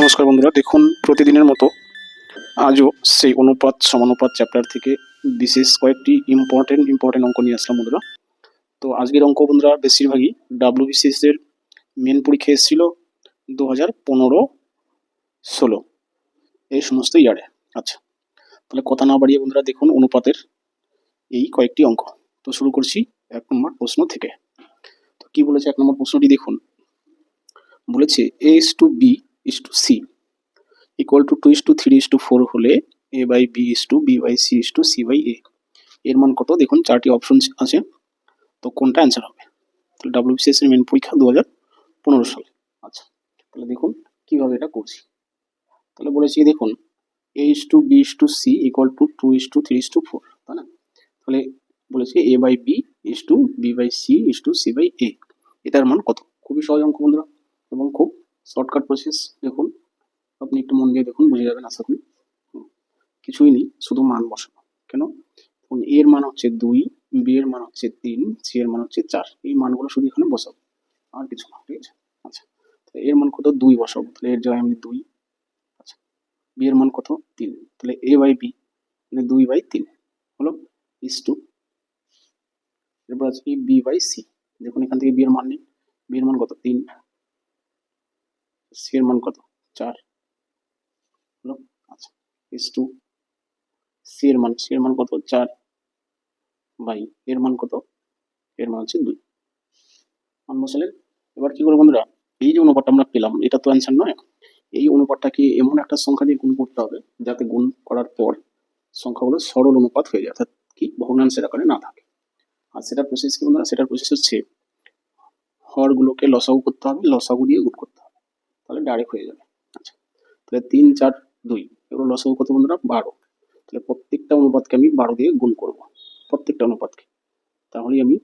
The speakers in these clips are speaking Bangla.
নমস্কার বন্ধুরা, দেখুন প্রতিদিনের মতো আজও সেই অনুপাত, সমানুপাত চ্যাপ্টার থেকে বিশেষ কয়েকটি ইম্পর্টেন্ট ইম্পর্টেন্ট অঙ্ক নিয়ে আসলাম বন্ধুরা। তো আজকের অঙ্ক বন্ধুরা, বেশিরভাগই ডাব্লিউ বিসিএসের মেন পরীক্ষা এসেছিল দু হাজার পনেরো ষোলো এই সমস্ত ইয়ারে আচ্ছা তাহলে কথা না বাড়িয়ে বন্ধুরা, দেখুন অনুপাতের এই কয়েকটি অঙ্ক। তো শুরু করছি এক নম্বর প্রশ্ন থেকে। তো কি বলেছে এক নম্বর প্রশ্নটি দেখুন। বলেছে A is to B is to C equal to two is to three is to four হলে A by B is to B by C is to C by A এর মান কত দেখুন চারটি অপশন আছে তো কোনটা অ্যান্সার হবে তাহলে ডাব্লিউবিসিএস এর মেন পরীক্ষা দু হাজার পনেরো সাল আচ্ছা তাহলে দেখুন কীভাবে এটা করছি তাহলে বলেছি দেখুন A is to B is to C equal to two is to three is to four তাই না তাহলে বলেছি A by B is to B by C is to C by A এটার মান কত খুবই সহজ অঙ্ক বন্ধুরা এবং খুব শর্টকাট প্রসেস দেখুন। আপনি একটু মন দিয়ে দেখুন, বুঝে যাবেন, আশা করি। কিছুই নেই, শুধু মান বসানো। কেন? এর মান হচ্ছে দুই বি এর মান হচ্ছে তিন সি এর মান হচ্ছে চার। এই মানগুলো শুধু এখানে বসাবো। আর কিছু না, ঠিক আছে? আচ্ছা। তাহলে এর মান কত? দুই বসাবো। তাহলে এর জায়গায় আমি দুই। আচ্ছা। বি এর মান কত? তিন। তাহলে এ বাই বি মানে দুই বাই তিন। হলো ইস টু এরপর আছে বি বাই সি দেখুন এখান থেকে বি এর মান নেই বি এর মান কত? তিন। সি এর মান কত? চার। হলো? আচ্ছা ইস টু সি এর মান। সি এর মান কত? চার। বাই, এর মান কত? এর মান হচ্ছে দুই। মান বসালেন। এবার কি করে বন্ধুরা? এই যে অনুপাতটা আমরা পেলাম, এটা তো অ্যান্সার নয়। এই অনুপাতটাকে এমন একটা সংখ্যা দিয়ে গুণ করতে হবে, যাতে গুণ করার পর সংখ্যাগুলো সরল অনুপাত হয়ে যায়। অর্থাৎ কি? ভগ্নাংশের আকারে না থাকে। আর সেটার প্রসেস কি বন্ধুরা? সেটার প্রসেস হচ্ছে, হরগুলোকে লসাগু করতে হবে, লসাগু দিয়ে গুণ করতে তাহলে ডাইরেক্ট হয়ে যাবে। আচ্ছা তাহলে তিন, চার, দুই, এগুলো লসাগু কত বন্ধুরা? বারো। তাহলে প্রত্যেকটা অনুপাতকে আমি বারো দিয়ে গুণ করব, প্রত্যেকটা অনুপাতকে। তাহলে আমি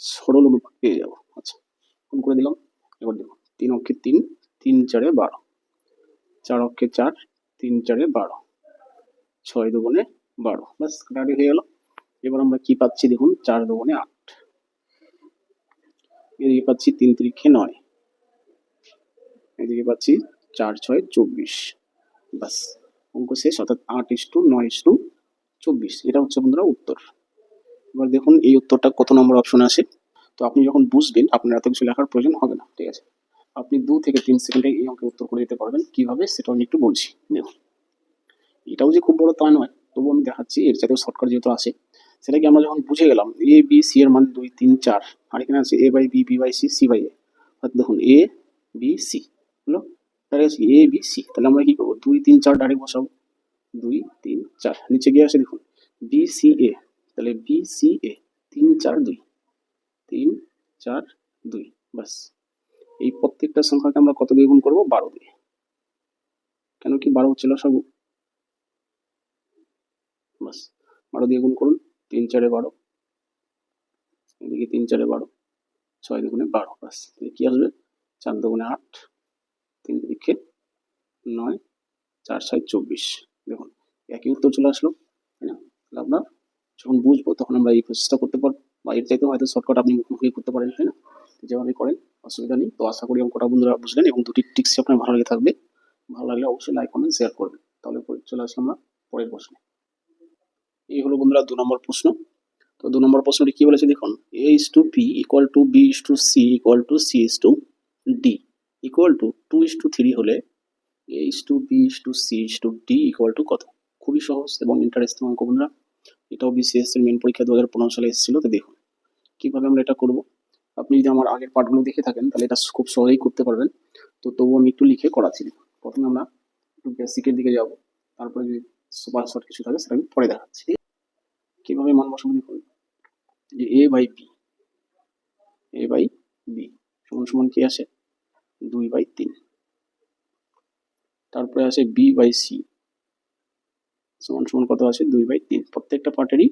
সরল অনুপাত পেয়ে যাব। আচ্ছা গুণ করে দিলাম, এবার দেখুন তিন অক্ষে তিন তিন চারে বারো। চার অক্ষে চার, তিন চারে বারো। ছয় দুগুণে বারো। ব্যাস, কাটাকাটি হয়ে গেল। এবার আমরা কি পাচ্ছি দেখুন? চার দুগুণে আট। এদিকে পাচ্ছি তিন তিরিখে নয়। এদিকে পাচ্ছি চার ছয় চব্বিশ। বাস অঙ্ক শেষ, অর্থাৎ আট ইস টু নয় ইস টু চব্বিশ। এটা হচ্ছে বন্ধুরা উত্তর। এবার দেখুন এই উত্তরটা কত নম্বর অপশনে আসে তো আপনি যখন বুঝবেন, আপনার এত কিছু লেখার প্রয়োজন হবে না, ঠিক আছে? আপনি দু থেকে তিন সেকেন্ডে এই অঙ্কের উত্তর করে দিতে পারবেন। কীভাবে? সেটাও আমি একটু বলছি। দেখুন, এটাও যে খুব বড় তা নয়, তবুও আমি দেখাচ্ছি, এর সাথেও শর্টকাট যেহেতু আসে সেটাকে আমরা যখন বুঝে গেলাম এ বি সি এর মান দুই, তিন, চার, আর এখানে আছে A by B B by C C by A দেখুন এ বি সি তাহলে এ বি সি তাহলে আমরা কি করব? দুই, তিন, চার ডাইরেক্ট বসাবো। দুই, তিন, চার। নিচে গিয়ে আসে দেখুন। বি সি এ তাহলে বি সি এ তিন, চার, দুই। তিন, চার, দুই। বাস এই প্রত্যেকটা সংখ্যাকে আমরা কত দিয়ে গুণ করব? বারো দিয়ে। কেন কি বারো হচ্ছিল সব? বাস বারো দিয়ে গুণ করুন। তিন, চারে বারো। এদিকে তিন, চারে বারো। ছয় দুগুণে বারো। বাস কি আসবে? চার দুগুণে আট। তিন দিকে নয়, চার ছয় চব্বিশ। দেখুন, একই উত্তর চলে আসলো, তাই না? তাহলে আপনার যখন বুঝব, তখন আমরা এই প্রসেসটা করতে পারব। বা এর চাইতেও হয়তো শর্টকাট আপনি মুখোমুখি করতে পারেন, তাই না? যেভাবে করেন, অসুবিধা নেই। তো আশা করি অঙ্কটা বন্ধুরা বুঝলেন এবং দুটি টিক্স আপনার ভালো লেগে থাকবে। ভালো লাগলে অবশ্যই লাইক কমেন্ট শেয়ার করবেন। তাহলে চলে আসলাম আমরা পরের প্রশ্নে। এই হলো বন্ধুরা দু নম্বর প্রশ্ন। তো দু নম্বর প্রশ্নটি কি বলেছে দেখুন? A is to P equal to B is to C equal to C is to D equal to two is to three হলে A is to B is to C is to D equal to কত? খুবই সহজ এবং ইন্টারেস্টিং অঙ্ক বন্ধুরা। এটাও বিসিএস এর মেন পরীক্ষা দু হাজার পনেরো সালে এসেছিল, তো দেখুন কীভাবে আমরা এটা করব। আপনি যদি আমার আগের পার্টগুলো দেখে থাকেন, তাহলে এটা খুব সহজেই করতে পারবেন। তো তবুও আমি একটু লিখে করাচ্ছি। প্রথমে আমরা একটু বেসিকের দিকে যাব। তারপরে যদি সুপার শর্ট কিছু থাকে, সেটা আমি পরে দেখাচ্ছি। কীভাবে মান বসাবো দেখুন যে A by B A by B সমান সমান কি আসে দুই বাই তিন। তারপরে আসে বি বাই সি। সমান সমান কত আছে? দুই বাই তিন। প্রত্যেকটা পার্টেরই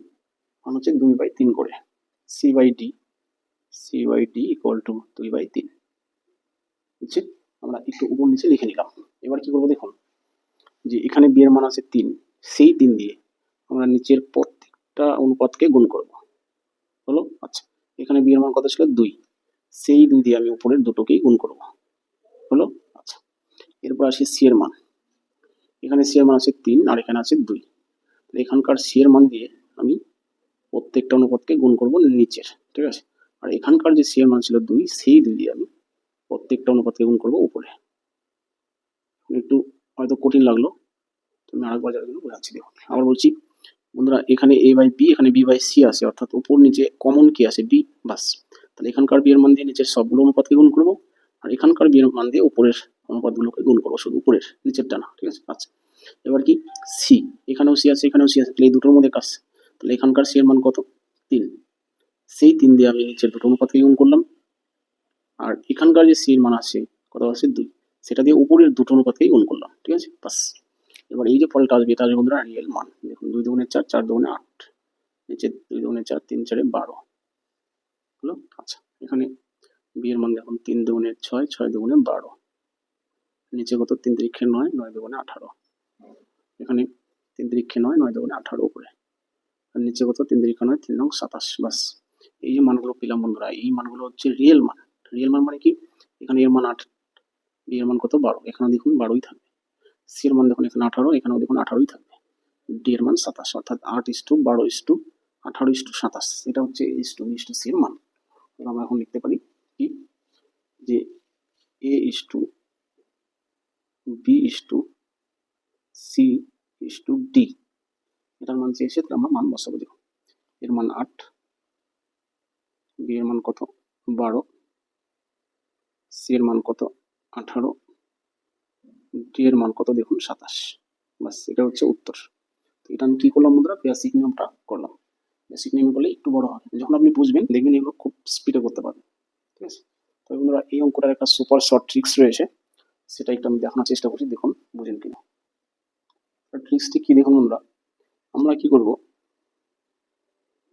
মান হচ্ছে দুই বাই তিন করে। C by D. C by D equal to দুই বাই তিন। বুঝছে? আমরা একটু উপর নিচে লিখে নিলাম। এবার কি করব দেখুন? যে এখানে বিয়ের মান আছে তিন। সেই তিন দিয়ে আমরা নিচের প্রত্যেকটা অনুপাতকে গুণ করব। হলো? আচ্ছা এখানে বিয়ের মান কত ছিল? দুই। সেই দুই দিয়ে আমি উপরের দুটোকেই গুণ করব। হলো আচ্ছা। এরপর আসি সি এর মান। এখানে সি এর মান আছে তিন, আর এখানে আছে দুই। এখানকার সি এর মান দিয়ে আমি প্রত্যেকটা অনুপাতকে গুণ করব নিচের, ঠিক আছে? আর এখানকার যে সি এর মান ছিল দুই, সেই দুই দিয়ে আমি প্রত্যেকটা অনুপাতকে গুণ করব উপরে। একটু হয়তো কঠিন লাগল তুমি আরেকবার যারা বোঝাচ্ছি, দেখুন। আবার বলছি, বন্ধুরা, এখানে এ বাই বি এখানে বি বাই সি আছে, অর্থাৎ উপর নিচে কমন কি আছে বি বাস। তাহলে এখানকার বি এর মান দিয়ে নিচের সবগুলো অনুপাতকে গুণ করব আর এখানকার বি এর মান দিয়ে উপরের অনুপাতগুলোকে গুণ করব, শুধু উপরের, নিচেরটা না, ঠিক আছে? আচ্ছা এবার কি? সি এখানেও সি আছে, এখানেও সি আছে, তাহলে এই দুটোর মধ্যে কাজ। তাহলে এখানকার সি এর মান কত? তিন। সেই তিন দিয়ে আমি নিচের দুটো অনুপাতকে গুণ করলাম। আর এখানকার যে সি এর মান আছে, কত আছে? দুই। সেটা দিয়ে উপরের দুটো অনুপাতকেই গুণ করলাম, ঠিক আছে? বাস। এবার এই যে ফলটা আসবে, এটা আসবে বন্ধুরা রিয়েল মান। দেখুন, দুই দুগুণে চার চার দুগুণে আট। নিচে দুই দুগুণে চার, তিন চারে বারো। হলো? আচ্ছা এখানে বিয়ের মান দেখুন তিন দুগুণে ছয় ছয় দুগুণে বারো। নিচে কত? তিন তিরিক্ষে নয় নয় দুগুণে আঠারো। এখানে তিন তিরিক্ষে নয় নয় দুগুণে আঠারো উপরে। আর নিচে কত? তিন তিরিক্ষে নয়, তিন নং সাতাশ বাস এই যে মানগুলো পেলাম বন্ধুরা, এই মানগুলো হচ্ছে রিয়েল মান। রিয়েল মান মানে কি? এখানে এর মান আট বি এর মান কত? বারো। এখানে দেখুন বারোই থাকবে। সি এর মান দেখুন এখানে আঠারো, এখানেও দেখুন আঠারোই থাকবে। ডি এর মান সাতাশ, অর্থাৎ আট ইস টু বারো ইস টু আঠারো ইস টু সাতাশ। এটা হচ্ছে is to is to C এর মান। আমরা এখন লিখতে পারি কি? যে A is to B is to C is to D এটার মান চেয়েছে তাহলে আমরা মান বসাবো দেখুন এর মান আট বি এর মান কত? বারো। সি এর মান কত? আঠারো। ডি এর মান কত দেখুন? সাতাশ। বাস এটা হচ্ছে উত্তর। তো এটা আমি কি করলাম বন্ধুরা? বেসিক নিয়মটা করলাম। বেসিক নিয়ম করলে একটু বড় হবে যখন আপনি বুঝবেন, দেখবেন এগুলো খুব স্পিডে করতে পারবেন। ঠিক আছে? তো বন্ধুরা, এই অঙ্কটার একটা সুপার শর্ট ট্রিক্স রয়েছে, সেটা একটু আমি দেখানোর চেষ্টা করছি, দেখুন, বুঝেন কিনা। ট্রিক্সটি কি দেখুন বন্ধুরা? আমরা কি করব?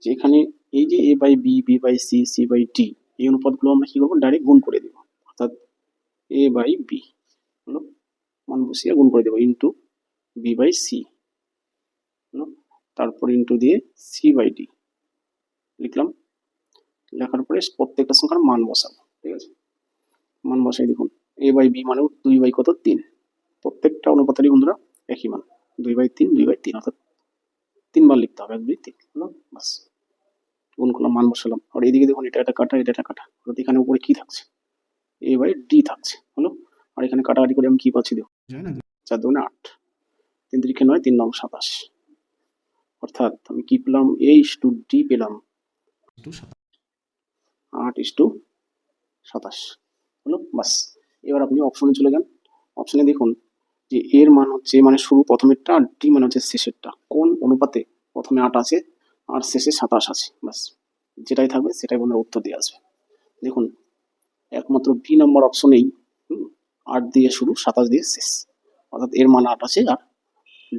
যে এখানে এই যে A by B B by C C by D এই অনুপাতগুলো আমরা কি করব? ডাইরেক্ট গুণ করে দেবো। অর্থাৎ এ বাই বি হলো, মান বসিয়ে গুণ করে দেবো ইন্টু বি বাই সি হলো, তারপর ইন্টু দিয়ে সি বাই ডি লিখলাম। লেখার পরে প্রত্যেকটা সংখ্যার মান বসাবো ঠিক আছে? মান বসাই দেখুন এ বাই বি মানে দুই বাই কত? তিন। প্রত্যেকটা অনুপাতেরই বন্ধুরা একই মান দুই বাই তিন দুই বাই তিন অর্থাৎ তিনবার লিখতে হবে এক দুই তিন হলো? বাস। গুণ করলাম মান বসালাম আর এদিকে দেখুন এটা একটা কাটা এটা একটা কাটা অর্থাৎ এখানে উপরে কি থাকছে? এ বাই ডি থাকছে হলো? আর এখানে কাটাকাটি করে আমি কি পাচ্ছি দেখুন? চার দুগুণে আট তিন তিরিখে নয় তিন নং সাতাশ। অর্থাৎ আমি কি পেলাম? এইচ টু ডি পেলাম। আট ইস টু সাতাশ। হলো, বাস। এবার আপনি অপশনে চলে যান। অপশনে দেখুন যে এর মান হচ্ছে মানে শুরু প্রথমেরটা আর ডি মানে হচ্ছে শেষেরটা। কোন অনুপাতে প্রথমে আট আছে আর শেষে সাতাশ আছে? বাস, যেটাই থাকবে সেটাই বন্ধুরা উত্তর দিয়ে আসবে। দেখুন, একমাত্র বি নম্বর অপশনেই আট দিয়ে শুরু, সাতাশ দিয়ে শেষ। অর্থাৎ এর মান আট আছে আর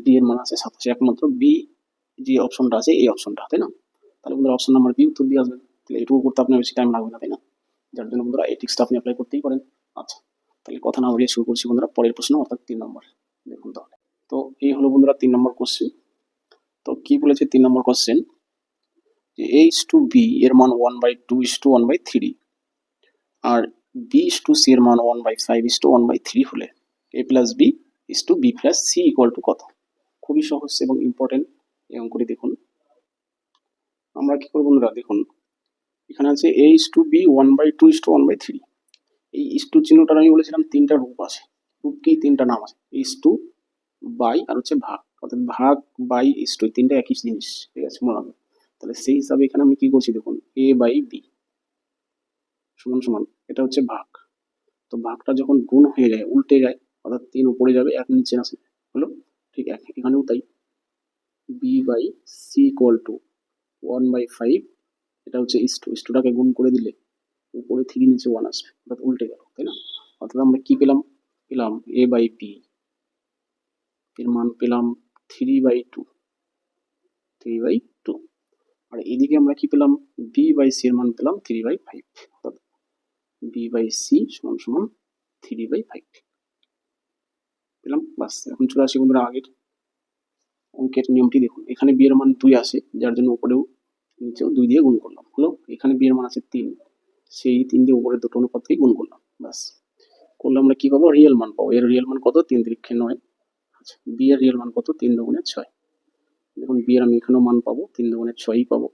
ডি এর মান আছে সাতাশ। একমাত্র বি যে অপশনটা আছে, এই অপশনটা তাই না? তাহলে বন্ধুরা অপশন নাম্বার বি উত্তর দিয়ে আসবেন তাহলে এটুকু করতে আপনার বেশি টাইম লাগবে না, তাই না? যার জন্য বন্ধুরা এই টিক্সটা আপনি অ্যাপ্লাই করতেই পারেন। আচ্ছা তাহলে কথা না বলিয়ে শুরু করছি বন্ধুরা, পরের প্রশ্ন অর্থাৎ তিন নম্বর। দেখুন তাহলে। তো এই হলো বন্ধুরা তিন নম্বর কোশ্চেন তো কি বলেছে তিন নম্বর কোশ্চেন যে এ ইস টু বি এর মান one by two is to one by three R B is to C এর মান one by five is to one by three হলে A plus B is to B plus C equal to কত? খুবই সহজ এবং ইম্পর্টেন্ট এই অঙ্কটি দেখুন। আমরা কি করব বন্ধুরা? দেখুন এখানে আছে A is to B one by two is to one by three এই ইস টু চিহ্নটার আমি বলেছিলাম তিনটা রূপ আছে। রূপ কি? তিনটা নাম আছে। ইস টু বাই আর হচ্ছে ভাগ। অর্থাৎ ভাগ বাই ইস টু তিনটা একই জিনিস। ঠিক আছে? মনে রাখবেন তাহলে সেই হিসাবে এখানে আমি কি করছি দেখুন? এ বাই বি সমান সমান। এটা হচ্ছে ভাগ। তো ভাগটা যখন গুণ হয়ে যায়, উল্টে যায়, অর্থাৎ তিন উপরে যাবে, এক নিচে আসে হলো? ঠিক এক। এখানেও তাই। B by C equal to one by five এটা হচ্ছে ইস টু গুণ করে দিলে উপরে থ্রি নিচে ওয়ান আসবে। অর্থাৎ উল্টে গেল, তাই না? অর্থাৎ আমরা কি পেলাম? পেলাম এ বাই পি এর মান পেলাম three by two three by two আর এদিকে আমরা কি পেলাম? বি বাই সি এর মান পেলাম থ্রি বাই ফাইভ অর্থাৎ বি বাই সি সমান সমান থ্রি বাই ফাইভ পেলাম, বাস। এখন চলে আসি বন্ধুরা আগের অঙ্কের নিয়মটি দেখুন। এখানে বি এর মান দুই আসে, যার জন্য উপরেও নিচেও দুই দিয়ে গুণ করলাম। হলো এখানে বি এর মান আছে তিন, সেই তিন দিয়ে উপরের দুটো অনুপাতকেই গুণ করলাম, ব্যাস। করলে আমরা কী পাবো? রিয়েল মান পাবো। এর রিয়েল মান কত? তিন তিরিক্ষে নয়। আচ্ছা বি রিয়েল মান কত? তিন দুগুণে ছয়। দেখুন বি আমি এখানেও মান পাবো, তিন দুগুণে ছয়ই পাবো।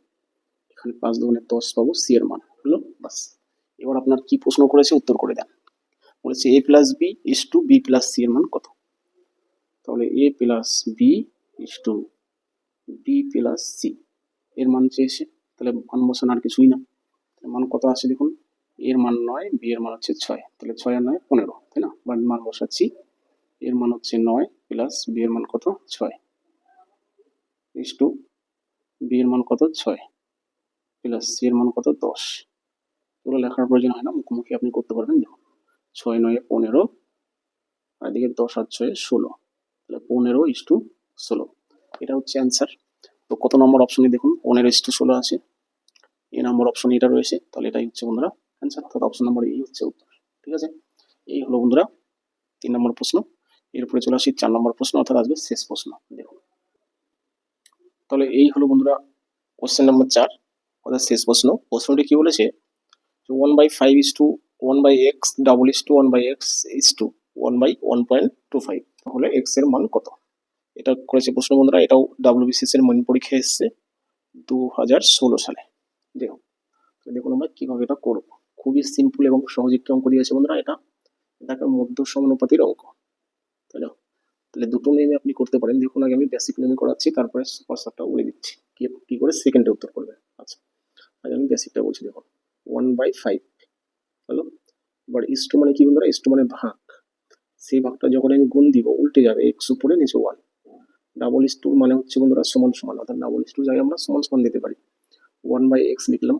এখানে পাঁচ দুগুণে দশ পাবো সি এর মান। হলো বাস এবার আপনার কি প্রশ্ন করেছে? উত্তর করে দেন। বলেছে A plus B is to B plus C এর মান কত? তাহলে A plus B is to B plus C এর মান চেয়েছে, তাহলে মান বসানো আর কিছুই না। মান কত আছে দেখুন? এর মান নয়, বি এর মান হচ্ছে ছয়। তাহলে ছয় আর নয় পনেরো, তাই না? বা মান বসাচ্ছি। এর মান হচ্ছে নয় প্লাস বি এর মান কত? ছয়। ইস টু বি এর মান কত? ছয় প্লাস সি এর মান কত? দশ। এগুলো লেখার প্রয়োজন হয় না, মুখোমুখি আপনি করতে পারবেন। দেখুন, ছয়, নয়, পনেরো, আর এদিকে দশ আর ছয়, ষোলো। তাহলে পনেরো ইস টু ষোলো। এটা হচ্ছে অ্যান্সার তো কত নম্বর অপশনে দেখুন পনেরো ইস টু ষোলো আছে। এই নম্বর অপশন এটা রয়েছে, তাহলে এটাই হচ্ছে বন্ধুরা অ্যান্সার অর্থাৎ অপশন নম্বর এই হচ্ছে উত্তর, ঠিক আছে? এই হলো বন্ধুরা তিন নম্বর প্রশ্ন। এরপরে চলে আসি, চার নম্বর প্রশ্ন, অর্থাৎ আসবে শেষ প্রশ্ন, দেখুন। তাহলে এই হলো বন্ধুরা কোশ্চেন নাম্বার চার, অর্থাৎ শেষ প্রশ্ন। প্রশ্নটি কি বলেছে? One by five is to one by X double is to one by X is to one by one point two five তাহলে এক্সের মান কত? এটা করেছে প্রশ্ন বন্ধুরা, এটাও ডাব্লিউবিসিএস এর মান পরীক্ষা এসছে দু হাজার ষোলো সালে। দেখুন দেখুন আমরা কীভাবে এটা করব। খুবই সিম্পল এবং সহজ একটি অঙ্ক দিয়েছে বন্ধুরা এটা। এটাকে মধ্য সমানুপাতির অঙ্ক। তাই না তাহলে দুটো নিয়মে আপনি করতে পারেন। দেখুন, আগে আমি বেসিক নিয়মে করাচ্ছি, তারপরে সুপারসারটা বলে দিচ্ছি। কি কি করে সেকেন্ডে উত্তর করবে। আচ্ছা আগে আমি বেসিকটা বলছি, দেখুন। ওয়ান বাই ফাইভ হলো এবার ইস্টু মানে কি বন্ধুরা? ইস্টু মানে ভাগ। সেই ভাগটা যখন আমি গুণ দিব, উল্টে যাবে এক্স উপরে, নিচে ওয়ান ডাবল ইস টু মানে হচ্ছে বন্ধুরা সমান সমান, অর্থাৎ ডাবল ইস টু জায়গায় আমরা সমান সমান দিতে পারি। ওয়ান বাই এক্স লিখলাম।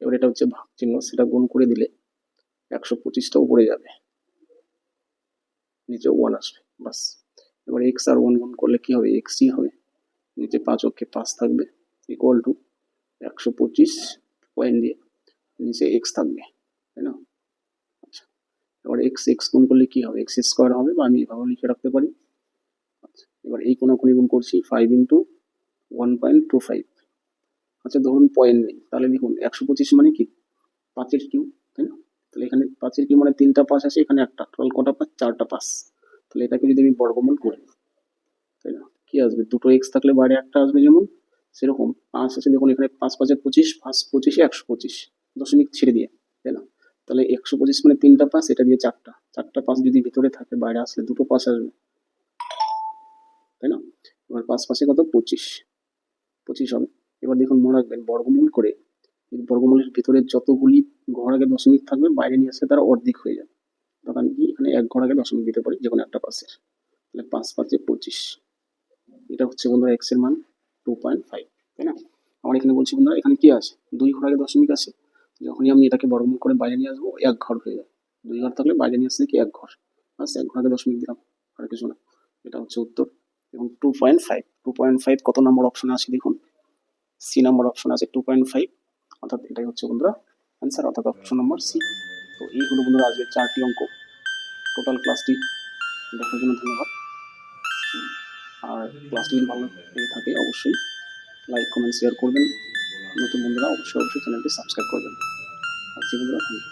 এবার এটা হচ্ছে ভাগ চিহ্ন, সেটা গুণ করে দিলে একশো পঁচিশটা উপরে যাবে। নিচে ওয়ান আসবে বাস এবার এক্স আর ওয়ান গুণ করলে কি হবে? এক্সই হবে। নিচে পাঁচ অক্ষে পাঁচ থাকবে ইকুয়াল টু একশো পঁচিশ পয়েন্ট দিয়ে নিচে এক্স থাকবে, তাই না? আচ্ছা এবার এক্স এক্স গুণ করলে কি হবে? এক্স স্কোয়ার হবে, বা আমি এভাবে লিখে রাখতে পারি। এবার এই কোনো কোনি গুণ করছি five into one point two five আচ্ছা ধরুন পয়েন্ট নেই, তাহলে দেখুন একশো পঁচিশ মানে কি? পাঁচের কিউ, তাই না? তাহলে এখানে পাঁচের কিউ মানে তিনটা পাস আছে, এখানে একটা। টোটাল কটা পাঁচ? চারটা পাস তাহলে এটাকে যদি আমি বর্গমূল করি তাই না? কি আসবে? দুটো এক্স থাকলে বাইরে একটা আসবে যেমন, সেরকম। পাঁচ আছে, দেখুন এখানে পাঁচ পাঁচে পঁচিশ, পাঁচ পঁচিশে একশো পঁচিশ। দশমিক ছেড়ে দিয়ে, তাই না? তাহলে একশো পঁচিশ মানে তিনটা পাস এটা দিয়ে চারটা। চারটা পাস যদি ভিতরে থাকে, বাইরে আসলে দুটো পাস আসবে। তাই না? এবার পাঁচ পাশে কত? পঁচিশ। পঁচিশ হবে। এবার দেখুন, মনে রাখবেন, বর্গমূল করে বর্গমূলের ভিতরে যতগুলি ঘর আগে দশমিক থাকবে, বাইরে নিয়ে আসলে তারা অর্ধেক হয়ে যাবে। তখন কি? এখানে এক ঘর আগে দশমিক দিতে পারি যে কোনো একটা পাশের। তাহলে পাঁচ পাঁচে পঁচিশ। এটা হচ্ছে বন্ধুরা এক্সের মান টু পয়েন্ট ফাইভ তাই না? আমার এখানে বলছি বন্ধুরা, এখানে কি আছে? দুই ঘর আগে দশমিক আছে। যখনই আমি এটাকে বর্গমূল করে বাইরে নিয়ে আসব, এক ঘর হয়ে যাবে। দুই ঘর থাকলে বাইরে নিয়ে আসলে কি? এক ঘর। আচ্ছা এক ঘর আগে দশমিক দিলাম, আর কিছু না। এটা হচ্ছে উত্তর। এবং two point five two point five কত নম্বর অপশনে আছে দেখুন? সি নম্বর অপশন আছে টু পয়েন্ট ফাইভ অর্থাৎ এটাই হচ্ছে বন্ধুরা অ্যান্সার অর্থাৎ অপশন নম্বর সি তো এইগুলো বন্ধুরা আসবে চারটি অঙ্ক। টোটাল ক্লাসটি দেখার জন্য ধন্যবাদ। আর ক্লাসটি যদি ভালো লেগে থাকে অবশ্যই লাইক কমেন্ট শেয়ার করবেন। নতুন বন্ধুরা অবশ্যই অবশ্যই চ্যানেলটি সাবস্ক্রাইব করবেন। আজকে বন্ধুরা থ্যাংক ইউ